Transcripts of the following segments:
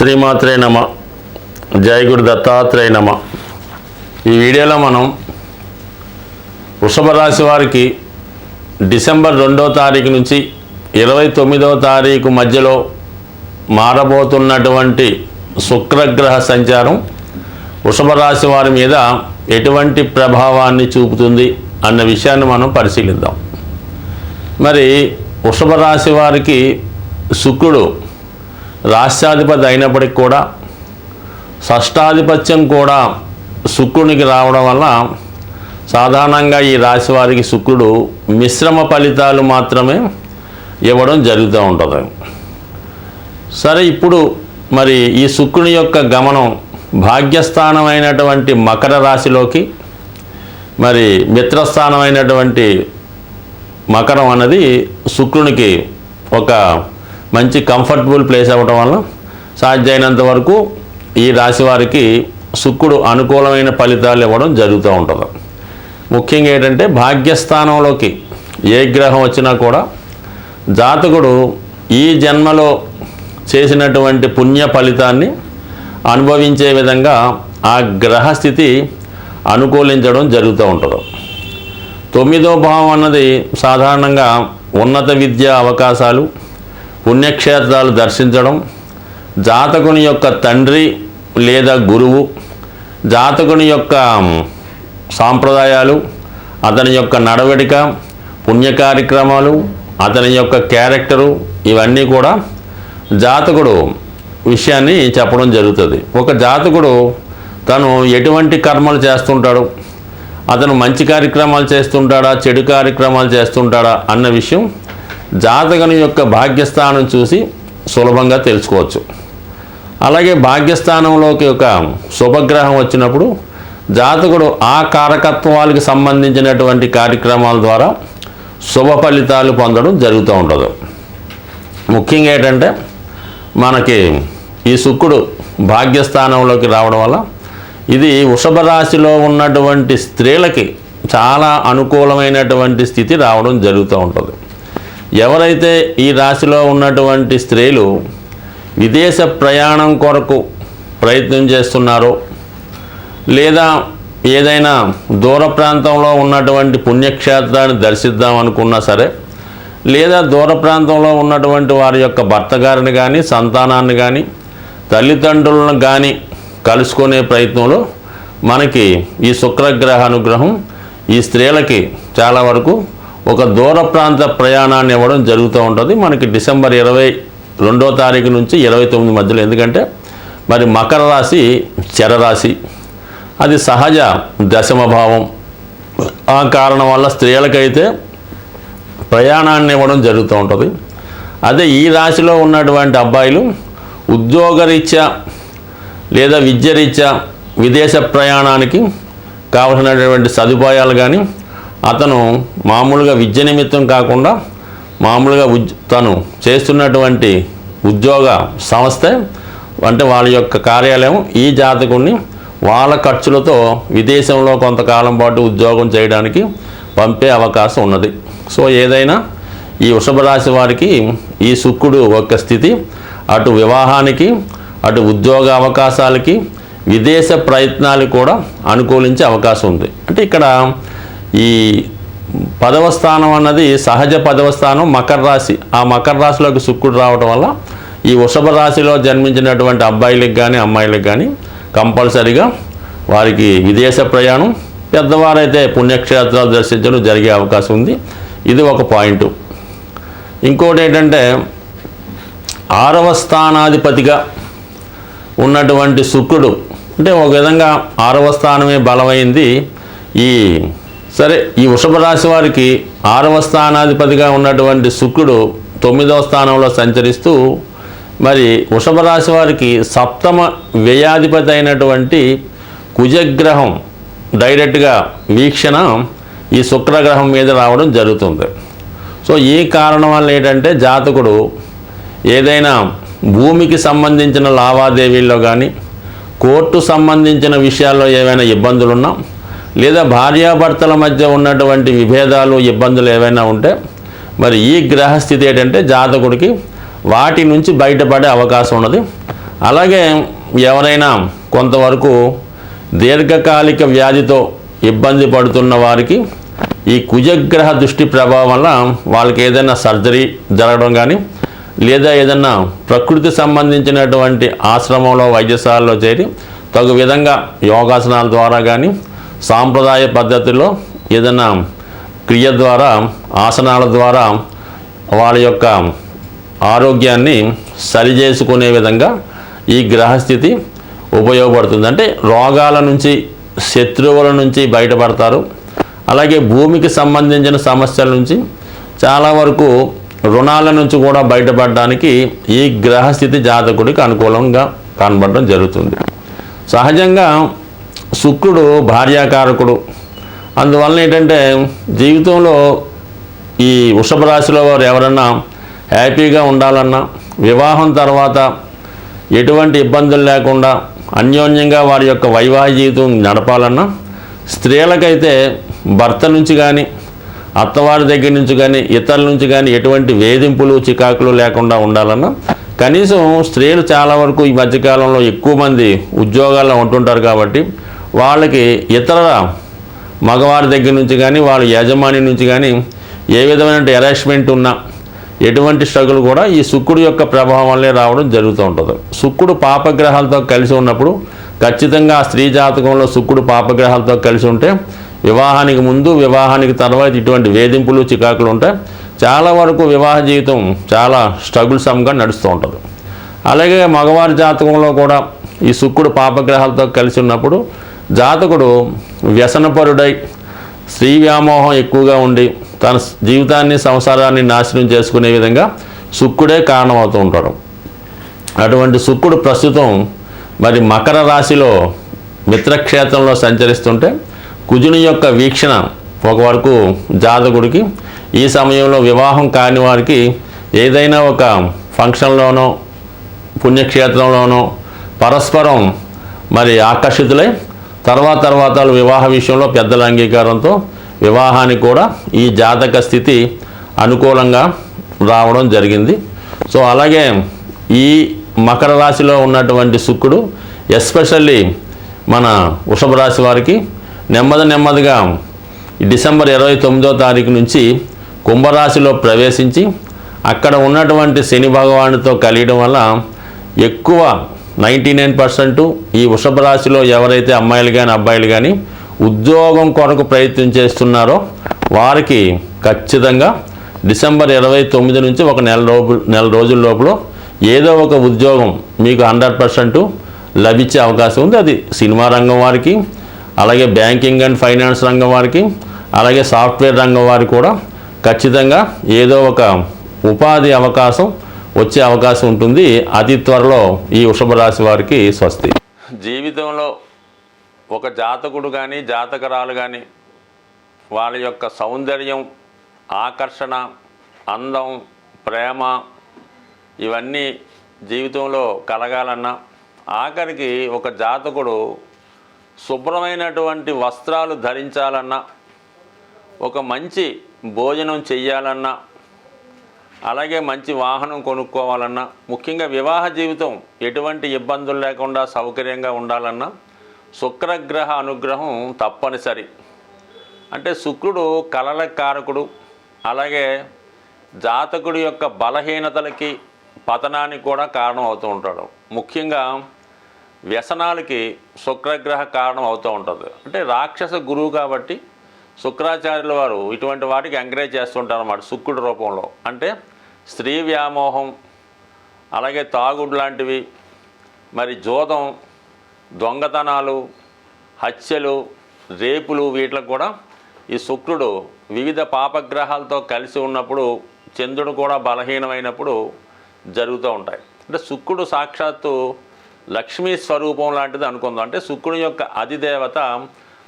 శ్రీమాత్రే నమ. జయ గురు దత్తాత్రేయ నమ. ఈ వీడియోలో మనం వృషభ రాశి వారికి డిసెంబర్ రెండో తారీఖు నుంచి ఇరవై తొమ్మిదవ తారీఖు మధ్యలో మారబోతున్నటువంటి శుక్రగ్రహ సంచారం వృషభ రాశి వారి మీద ఎటువంటి ప్రభావాన్ని చూపుతుంది అన్న విషయాన్ని మనం పరిశీలిద్దాం. మరి వృషభ రాశి వారికి శుక్రుడు రాష్ట్రాధిపతి అయినప్పటికి కూడా షష్టాధిపత్యం కూడా శుక్రునికి రావడం వల్ల సాధారణంగా ఈ రాశి వారికి శుక్రుడు మిశ్రమ ఫలితాలు మాత్రమే ఇవ్వడం జరుగుతూ ఉంటుంది. సరే ఇప్పుడు మరి ఈ శుక్రుని యొక్క గమనం భాగ్యస్థానమైనటువంటి మకర రాశిలోకి మరి మిత్రస్థానమైనటువంటి మకరం అన్నది శుక్రునికి ఒక మంచి కంఫర్టబుల్ ప్లేస్ అవ్వటం వల్ల సాధ్యమైనంత వరకు ఈ రాశి వారికి శుక్రుడు అనుకూలమైన ఫలితాలు ఇవ్వడం జరుగుతూ ఉంటుంది. ముఖ్యంగా ఏంటంటే భాగ్యస్థానంలోకి ఏ గ్రహం వచ్చినా కూడా జాతకుడు ఈ జన్మలో చేసినటువంటి పుణ్య ఫలితాన్ని అనుభవించే విధంగా ఆ గ్రహస్థితి అనుకూలించడం జరుగుతూ ఉంటుంది. తొమ్మిదో భావం అన్నది సాధారణంగా ఉన్నత విద్యా అవకాశాలు పుణ్యక్షేత్రాలు దర్శించడం జాతకుని యొక్క తండ్రి లేదా గురువు జాతకుని యొక్క సాంప్రదాయాలు అతని యొక్క నడవడిక పుణ్య కార్యక్రమాలు అతని యొక్క క్యారెక్టరు ఇవన్నీ కూడా జాతకుడు విషయాన్ని చెప్పడం జరుగుతుంది. ఒక జాతకుడు తను ఎటువంటి కర్మలు చేస్తుంటాడు? అతను మంచి కార్యక్రమాలు చేస్తుంటాడా? చెడు కార్యక్రమాలు చేస్తుంటాడా? అన్న విషయం జాతకుని యొక్క భాగ్యస్థానం చూసి సులభంగా తెలుసుకోవచ్చు. అలాగే భాగ్యస్థానంలోకి ఒక శుభగ్రహం వచ్చినప్పుడు జాతకుడు ఆ కారకత్వాలకు సంబంధించినటువంటి కార్యక్రమాల ద్వారా శుభ ఫలితాలు పొందడం జరుగుతూ ఉండదు. ముఖ్యంగా ఏంటంటే మనకి ఈ శుక్రుడు భాగ్యస్థానంలోకి రావడం వల్ల ఇది వృషభ రాశిలో ఉన్నటువంటి స్త్రీలకి చాలా అనుకూలమైనటువంటి స్థితి రావడం జరుగుతూ ఉంటుంది. ఎవరైతే ఈ రాశిలో ఉన్నటువంటి స్త్రీలు విదేశ ప్రయాణం కొరకు ప్రయత్నం చేస్తున్నారో లేదా ఏదైనా దూర ప్రాంతంలో ఉన్నటువంటి పుణ్యక్షేత్రాన్ని దర్శిద్దాం అనుకున్నా సరే లేదా దూర ప్రాంతంలో ఉన్నటువంటి వారి యొక్క భర్త గారిని కానీ సంతానాన్ని కానీ తల్లిదండ్రులను కానీ కలుసుకునే ప్రయత్నంలో మనకి ఈ శుక్రగ్రహ అనుగ్రహం ఈ స్త్రీలకి చాలా వరకు ఒక దూర ప్రాంత ప్రయాణాన్ని ఇవ్వడం జరుగుతూ ఉంటుంది. మనకి డిసెంబర్ ఇరవై రెండో తారీఖు నుంచి ఇరవై తొమ్మిది మధ్యలో. ఎందుకంటే మరి మకర రాశి చరరాశి అది సహజ దశమభావం. ఆ కారణం వల్ల స్త్రీలకైతే ప్రయాణాన్ని ఇవ్వడం జరుగుతూ ఉంటుంది. అదే ఈ రాశిలో ఉన్నటువంటి అబ్బాయిలు ఉద్యోగరీత్యా లేదా విద్యరీత్యా విదేశ ప్రయాణానికి కావలసినటువంటి సదుపాయాలు కానీ అతను మామూలుగా విద్య నిమిత్తం కాకుండా మామూలుగా తను చేస్తున్నటువంటి ఉద్యోగ సంస్థ అంటే వాళ్ళ యొక్క కార్యాలయం ఈ జాతకుడిని వాళ్ళ ఖర్చులతో విదేశంలో కొంతకాలం పాటు ఉద్యోగం చేయడానికి పంపే అవకాశం ఉన్నది. సో ఏదైనా ఈ వృషభ రాశి వారికి ఈ శుక్రుడు యొక్క స్థితి. అటు వివాహానికి అటు ఉద్యోగ అవకాశాలకి విదేశ ప్రయత్నాలు కూడా అనుకూలించే అవకాశం ఉంది. అంటే ఇక్కడ ఈ పదవ స్థానం అన్నది సహజ పదవ స్థానం మకర రాశి. ఆ మకర రాశిలోకి శుక్రుడు రావడం వల్ల ఈ వృషభ రాశిలో జన్మించినటువంటి అబ్బాయిలకు కానీ అమ్మాయిలకు కానీ కంపల్సరిగా వారికి విదేశ ప్రయాణం పెద్దవారైతే పుణ్యక్షేత్రాలు దర్శించడం జరిగే అవకాశం ఉంది. ఇది ఒక పాయింట్. ఇంకోటి ఏంటంటే ఆరవ స్థానాధిపతిగా ఉన్నటువంటి శుక్రుడు అంటే ఒక విధంగా ఆరవ స్థానమే బలమైంది ఈ సరే ఈ వృషభ రాశి వారికి ఆరవ స్థానాధిపతిగా ఉన్నటువంటి శుక్రుడు తొమ్మిదవ స్థానంలో సంచరిస్తూ మరి వృషభ రాశి వారికి సప్తమ వ్యయాధిపతి అయినటువంటి కుజగ్రహం డైరెక్ట్గా వీక్షణ ఈ శుక్రగ్రహం మీద రావడం జరుగుతుంది. సో ఈ కారణం వల్ల ఏంటంటే జాతకుడు ఏదైనా భూమికి సంబంధించిన లావాదేవీల్లో కానీ కోర్టు సంబంధించిన విషయాల్లో ఏవైనా ఇబ్బందులున్నా లేదా భార్యాభర్తల మధ్య ఉన్నటువంటి విభేదాలు ఇబ్బందులు ఏవైనా ఉంటే మరి ఈ గ్రహస్థితి ఏంటంటే జాతకుడికి వాటి నుంచి బయటపడే అవకాశం ఉన్నది. అలాగే ఎవరైనా కొంతవరకు దీర్ఘకాలిక వ్యాధితో ఇబ్బంది పడుతున్న వారికి ఈ కుజగ్రహ దృష్టి ప్రభావం వల్ల వాళ్ళకి ఏదైనా సర్జరీ జరగడం కానీ లేదా ఏదైనా ప్రకృతి సంబంధించినటువంటి ఆశ్రమంలో వైద్యశాలలో చేరి తగు విధంగా యోగాసనాల ద్వారా కానీ సాంప్రదాయ పద్ధతిలో ఏదైనా క్రియ ద్వారా ఆసనాల ద్వారా వాళ్ళ యొక్క ఆరోగ్యాన్ని సరిచేసుకునే విధంగా ఈ గ్రహస్థితి ఉపయోగపడుతుంది. అంటే రోగాల నుంచి శత్రువుల నుంచి బయటపడతారు. అలాగే భూమికి సంబంధించిన సమస్యల నుంచి చాలా వరకు రుణాల నుంచి కూడా బయటపడడానికి ఈ గ్రహస్థితి జాతకుడికి అనుకూలంగా కనబడడం జరుగుతుంది. సహజంగా శుక్రుడు భార్యాకారకుడు. అందువలన ఏంటంటే జీవితంలో ఈ వృషభ రాశిలో వారు ఎవరన్నా హ్యాపీగా ఉండాలన్నా వివాహం తర్వాత ఎటువంటి ఇబ్బందులు లేకుండా అన్యోన్యంగా వారి యొక్క వైవాహిక జీవితం నడపాలన్నా స్త్రీలకైతే భర్త నుంచి కానీ అత్తవారి దగ్గర నుంచి కానీ ఇతరుల నుంచి కానీ ఎటువంటి వేధింపులు చికాకులు లేకుండా ఉండాలన్నా కనీసం స్త్రీలు చాలా వరకు ఈ మధ్యకాలంలో ఎక్కువ మంది ఉద్యోగాల్లో ఉంటుంటారు కాబట్టి వాళ్ళకి ఇతర మగవారి దగ్గర నుంచి కానీ వాళ్ళ యజమాని నుంచి కానీ ఏ విధమైన అరేంజ్మెంట్ ఉన్నా ఎటువంటి స్ట్రగుల్ కూడా ఈ శుక్రుడు యొక్క ప్రభావం వల్లే రావడం జరుగుతూ ఉంటుంది. శుక్రుడు పాపగ్రహాలతో కలిసి ఉన్నప్పుడు ఖచ్చితంగా స్త్రీ జాతకంలో శుక్రుడు పాపగ్రహాలతో కలిసి ఉంటే వివాహానికి ముందు వివాహానికి తర్వాత ఇటువంటి వేధింపులు చికాకులు ఉంటాయి చాలా వరకు వివాహ జీవితం చాలా స్ట్రగుల్సమ్గా నడుస్తూ ఉంటుంది. అలాగే మగవారి జాతకంలో కూడా ఈ శుక్రుడు పాపగ్రహాలతో కలిసి ఉన్నప్పుడు జాతకుడు వ్యసనపరుడై స్త్రీ వ్యామోహం ఎక్కువగా ఉండి తన జీవితాన్ని సంసారాన్ని నాశనం చేసుకునే విధంగా శుక్కుడే కారణమవుతూ ఉంటాడు. అటువంటి శుక్కుడు ప్రస్తుతం మరి మకర రాశిలో మిత్రక్షేత్రంలో సంచరిస్తుంటే కుజుని యొక్క వీక్షణ ఒక వరకు జాతకుడికి ఈ సమయంలో వివాహం కాని వారికి ఏదైనా ఒక ఫంక్షన్లోనో పుణ్యక్షేత్రంలోనో పరస్పరం మరి ఆకర్షితులై తర్వాత తర్వాత వివాహ విషయంలో పెద్దల అంగీకారంతో వివాహానికి కూడా ఈ జాతక స్థితి అనుకూలంగా రావడం జరిగింది. సో అలాగే ఈ మకర రాశిలో ఉన్నటువంటి శుక్రుడు ఎస్పెషల్లీ మన వృషభ రాశి వారికి నెమ్మది నెమ్మదిగా డిసెంబర్ ఇరవై తొమ్మిదో తారీఖు నుంచి కుంభరాశిలో ప్రవేశించి అక్కడ ఉన్నటువంటి శని భగవానుతో కలియడం వల్ల ఎక్కువ నైంటీ నైన్ పర్సెంట్ ఈ వృషభ రాశిలో ఎవరైతే అమ్మాయిలు కానీ అబ్బాయిలు కానీ ఉద్యోగం కొరకు ప్రయత్నం చేస్తున్నారో వారికి ఖచ్చితంగా డిసెంబర్ ఇరవై తొమ్మిది నుంచి ఒక నెల రోజు నెల రోజుల లోపల ఏదో ఒక ఉద్యోగం మీకు హండ్రెడ్ పర్సెంట్ లభించే అవకాశం ఉంది. అది సినిమా రంగం వారికి అలాగే బ్యాంకింగ్ అండ్ ఫైనాన్స్ రంగం వారికి అలాగే సాఫ్ట్వేర్ రంగం వారికి కూడా ఖచ్చితంగా ఏదో ఒక ఉపాధి అవకాశం వచ్చే అవకాశం ఉంటుంది. అతి త్వరలో ఈ వృషభ రాశి వారికి స్వస్తి. జీవితంలో ఒక జాతకుడు కానీ జాతకరాలు కానీ వాళ్ళ యొక్క సౌందర్యం ఆకర్షణ అందం ప్రేమ ఇవన్నీ జీవితంలో కలగాలన్నా ఆఖరికి ఒక జాతకుడు శుభ్రమైనటువంటి వస్త్రాలు ధరించాలన్నా ఒక మంచి భోజనం చెయ్యాలన్నా అలాగే మంచి వాహనం కొనుక్కోవాలన్నా ముఖ్యంగా వివాహ జీవితం ఎటువంటి ఇబ్బందులు లేకుండా సౌకర్యంగా ఉండాలన్నా శుక్రగ్రహ అనుగ్రహం తప్పనిసరి. అంటే శుక్రుడు కలల కారకుడు అలాగే జాతకుడి యొక్క బలహీనతలకి పతనానికి కూడా కారణం అవుతూ ఉంటాడు. ముఖ్యంగా వ్యసనాలకి శుక్రగ్రహ కారణం అవుతూ ఉంటుంది. అంటే రాక్షస గురువు కాబట్టి శుక్రాచార్యుల వారు ఇటువంటి వాటికి ఎంకరేజ్ చేస్తుంటారు అన్నమాట శుక్రుడి రూపంలో. అంటే స్త్రీ వ్యామోహం అలాగే తాగుడు లాంటివి మరి జోదం దొంగతనాలు హత్యలు రేపులు వీటికి కూడా ఈ శుక్రుడు వివిధ పాపగ్రహాలతో కలిసి ఉన్నప్పుడు చంద్రుడు కూడా బలహీనమైనప్పుడు జరుగుతూ ఉంటాయి. అంటే శుక్రుడు సాక్షాత్తు లక్ష్మీ స్వరూపం లాంటిది అనుకుందాం. అంటే శుక్రుని యొక్క అధిదేవత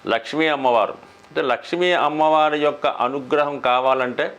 లక్ష్మీ అమ్మవారు. అంటే లక్ష్మీ అమ్మవారి యొక్క అనుగ్రహం కావాలంటే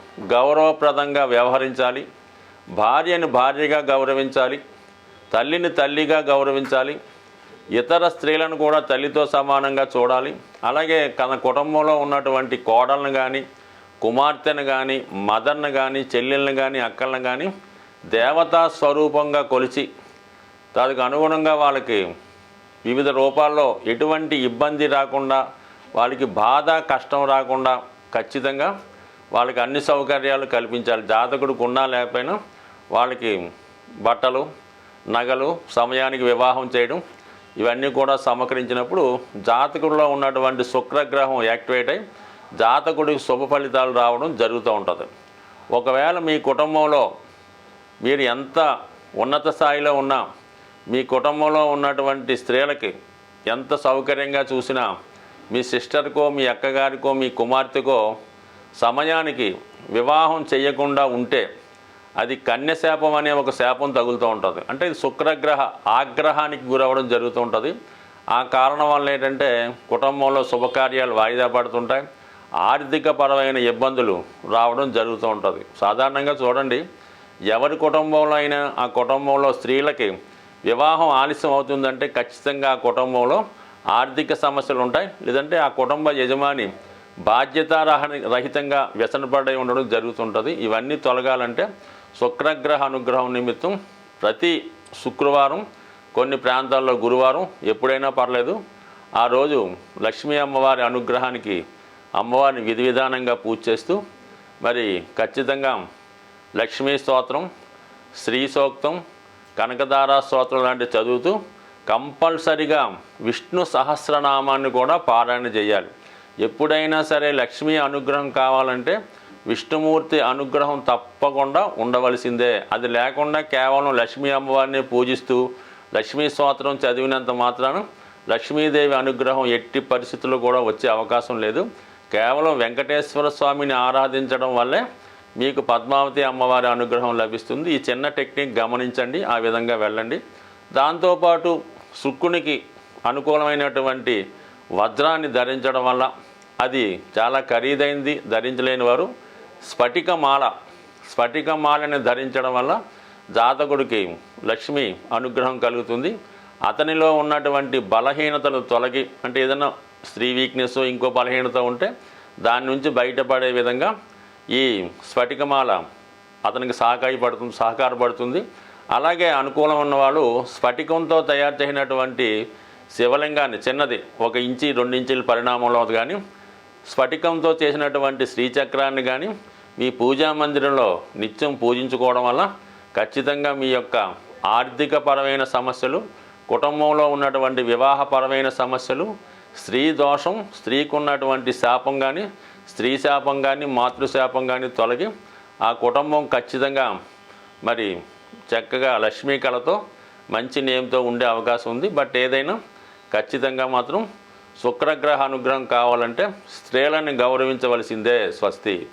గౌరవప్రదంగా వ్యవహరించాలి. భార్యని భార్యగా గౌరవించాలి. తల్లిని తల్లిగా గౌరవించాలి. ఇతర స్త్రీలను కూడా తల్లితో సమానంగా చూడాలి. అలాగే తన కుటుంబంలో ఉన్నటువంటి కోడలను కానీ కుమార్తెను కానీ మదర్ను కానీ చెల్లెళ్ళని కానీ అక్కలను కానీ దేవతా స్వరూపంగా కొలిచి దానికి అనుగుణంగా వాళ్ళకి వివిధ రూపాల్లో ఎటువంటి ఇబ్బంది రాకుండా వాళ్ళకి బాధ కష్టం రాకుండా ఖచ్చితంగా వాళ్ళకి అన్ని సౌకర్యాలు కల్పించాలి. జాతకుడికి ఉన్నా లేకపోయినా వాళ్ళకి బట్టలు నగలు సమయానికి వివాహం చేయడం ఇవన్నీ కూడా సమకరించినప్పుడు జాతకుడిలో ఉన్నటువంటి శుక్రగ్రహం యాక్టివేట్ అయి జాతకుడికి శుభ ఫలితాలు రావడం జరుగుతూ ఉంటుంది. ఒకవేళ మీ కుటుంబంలో మీరు ఎంత ఉన్నత స్థాయిలో ఉన్నా మీ కుటుంబంలో ఉన్నటువంటి స్త్రీలకి ఎంత సౌకర్యంగా చూసినా మీ సిస్టర్కో మీ అక్కగారికో మీ కుమార్తెకో సమయానికి వివాహం చేయకుండా ఉంటే అది కన్య శాపం అనే ఒక శాపం తగులుతూ ఉంటుంది. అంటే ఇది శుక్రగ్రహ ఆగ్రహానికి గురవడం జరుగుతూ ఉంటుంది. ఆ కారణం వల్ల ఏంటంటే కుటుంబంలో శుభకార్యాలు వాయిదా పడుతుంటాయి. ఆర్థిక పరమైన ఇబ్బందులు రావడం జరుగుతూ ఉంటుంది. సాధారణంగా చూడండి ఎవరి కుటుంబంలో అయినా ఆ కుటుంబంలో స్త్రీలకి వివాహం ఆలస్యం అవుతుందంటే ఖచ్చితంగా ఆ కుటుంబంలో ఆర్థిక సమస్యలు ఉంటాయి. లేదంటే ఆ కుటుంబ యజమాని బాధ్యతారహణ రహితంగా వ్యసనపడి ఉండడం జరుగుతుంటుంది. ఇవన్నీ తొలగాలంటే శుక్రగ్రహ అనుగ్రహం నిమిత్తం ప్రతి శుక్రవారం కొన్ని ప్రాంతాల్లో గురువారం ఎప్పుడైనా పర్లేదు. ఆ రోజు లక్ష్మీ అమ్మవారి అనుగ్రహానికి అమ్మవారిని విధి విధానంగా పూజ చేస్తూ మరి ఖచ్చితంగా లక్ష్మీ స్తోత్రం శ్రీ సూక్తం కనకదారా స్తోత్రం లాంటివి చదువుతూ కంపల్సరిగా విష్ణు సహస్రనామాన్ని కూడా పారాయణ చేయాలి. ఎప్పుడైనా సరే లక్ష్మీ అనుగ్రహం కావాలంటే విష్ణుమూర్తి అనుగ్రహం తప్పకుండా ఉండవలసిందే. అది లేకుండా కేవలం లక్ష్మీ అమ్మవారిని పూజిస్తూ లక్ష్మీ స్తోత్రం చదివినంత మాత్రాన లక్ష్మీదేవి అనుగ్రహం ఎట్టి పరిస్థితుల్లో కూడా వచ్చే అవకాశం లేదు. కేవలం వెంకటేశ్వర స్వామిని ఆరాధించడం వల్లే మీకు పద్మావతి అమ్మవారి అనుగ్రహం లభిస్తుంది. ఈ చిన్న టెక్నిక్ గమనించండి ఆ విధంగా వెళ్ళండి. దాంతోపాటు శుక్రునికి అనుకూలమైనటువంటి వజ్రాన్ని ధరించడం వల్ల అది చాలా ఖరీదైంది ధరించలేని వారు స్ఫటికమాల స్ఫటికమాలని ధరించడం వల్ల జాతకుడికి లక్ష్మి అనుగ్రహం కలుగుతుంది. అతనిలో ఉన్నటువంటి బలహీనతలు తొలగి అంటే ఏదైనా స్త్రీ వీక్నెస్ ఇంకో బలహీనత ఉంటే దాని నుంచి బయటపడే విధంగా ఈ స్ఫటికమాల అతనికి సహకారపడుతుంది సహకారపడుతుంది. అలాగే అనుకూలం ఉన్నవాళ్ళు స్ఫటికంతో తయారు చేసినటువంటి శివలింగాన్ని చిన్నది ఒక ఇంచి రెండు ఇంచుల పరిణామంలో కానీ స్ఫటికంతో చేసినటువంటి శ్రీచక్రాన్ని కానీ మీ పూజా మందిరంలో నిత్యం పూజించుకోవడం వల్ల ఖచ్చితంగా మీ యొక్క ఆర్థికపరమైన సమస్యలు కుటుంబంలో ఉన్నటువంటి వివాహపరమైన సమస్యలు స్త్రీ దోషం స్త్రీకున్నటువంటి శాపం కానీ స్త్రీ శాపం కానీ మాతృశాపం కానీ తొలగి ఆ కుటుంబం ఖచ్చితంగా మరి చక్కగా లక్ష్మీ కళతో మంచి నేమ్తో ఉండే అవకాశం ఉంది. బట్ ఏదైనా ఖచ్చితంగా మాత్రం శుక్రగ్రహ అనుగ్రహం కావాలంటే స్త్రీలను గౌరవించవలసిందే స్వస్తి.